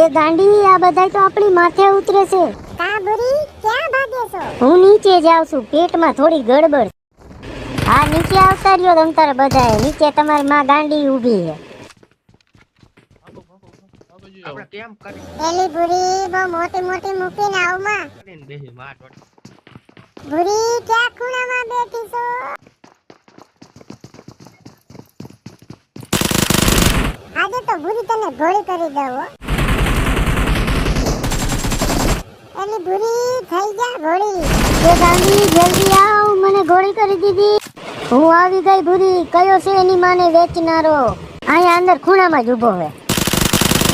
એ ગાંડી આ બધાય તો આપણી માથે ઉતરે છે. કાબરી ક્યાં ભાગે છો? હું નીચે જાઉં છું પેટમાં થોડી ગડબડ હા નીચે આવતા રહ્યો તમ તારે બધાએ નીચે તમારી માં ગાંડી ઊભી છે. આપણે એલી ભૂરી બહુ મોટી મોટી મૂકીને આવમાં માં. ભૂરી ક્યાં ખૂણામાં બેઠી છો? આજે તો ભૂરી તને ગોળી કરી દઉં હો ભૂરી થઈ જા ગોળી એ ગાંડી જલ્દી આવ, મને ગોળી કરી દીધી. હું આવી ગઈ ભૂરી, કયો છે એની માને વેચનારો? અહીંયા અંદર ખૂણામાં જ ઊભો હે.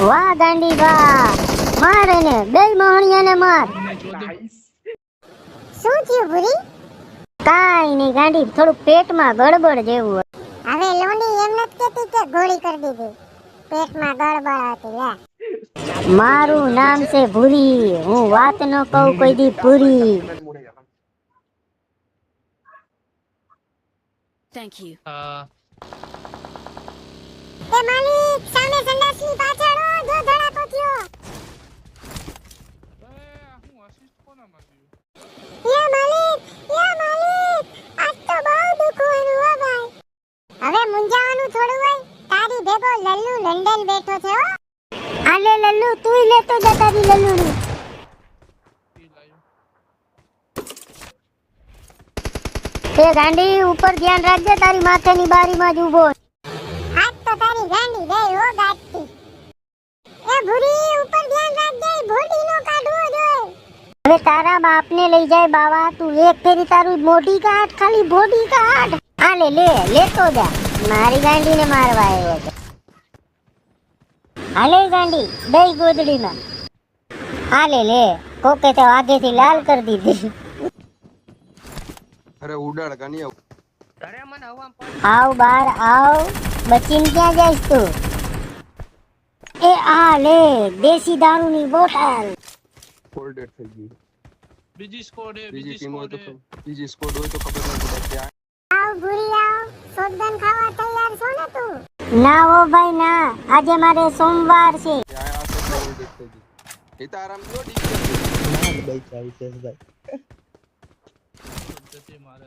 વાહ ગાંડી વાહ. માર એને, બે મોહણિયાને માર. શું થયું ભૂરી? કાઈ નહીં ગાંડી થોડું પેટમાં ગડબડ જેવું હવે લોંડી એમ નથી કહેતી કે ગોળી કરી દીધી. પેટમાં ગડબડ હતી, લે. મારું નામ છે ભૂરી. હું વાત ન કહું કોઈ દી ભૂરી. થેન્ક યુ એ માલિક સામે સંડાસની પાછળ જો ધડા થયો યા માલિક યા માલિક આજ તો બહુ દુખવાનું હો ભાઈ. હવે મુંજાવાનું થોડું હોય. તારી ભેગો લલ્લુ લંડન બેઠો છે હો. લલ્લુ તુંય લેતો જા તારી લલ્લુની એ ગાંડી ઉપર ધ્યાન રાખજે તારી માથેની બારીમાં જ ઊભો. હાથ તો તારી ગાંડી ગઈ હો ગાંઠતી એ ભૂરી ઉપર ધ્યાન રાખજે ભોડી નો કાઢવો જોઈએ હવે તારા બાપને લઈ જાય બાવા તું એક ફેરી તારું મોઢી કાઢ ખાલી મોઢી કાઢ. આલે લે લેતો જા. મારી ગાંડીને મારવા આવ્યો છે. હાલે ગાંડી દઈ ગોદડીમાં હાલે લે કોકે તો આગેથી લાલ કરી દીધી અરે ઉડાડ કાનિયા અરે મને હવા આવ બાર આવ બચીને ક્યાં જઈશ તું એ આ લે દેશી દારૂની બોટલ ફોલ્ડેડ થઈ ગઈ બીજી સ્કોડ હે બીજી બીજી ટીમ હોય સ્કોડ તો હે ખબર- બીજી સ્કોડ હોય તો ખબર ન પડે કે આ આવ ભૂરી આવ શોધન ખાવા તૈયાર છો ને ઓ ભાઈ ના. આજે મારે સોમવાર છે. ડીપ મારે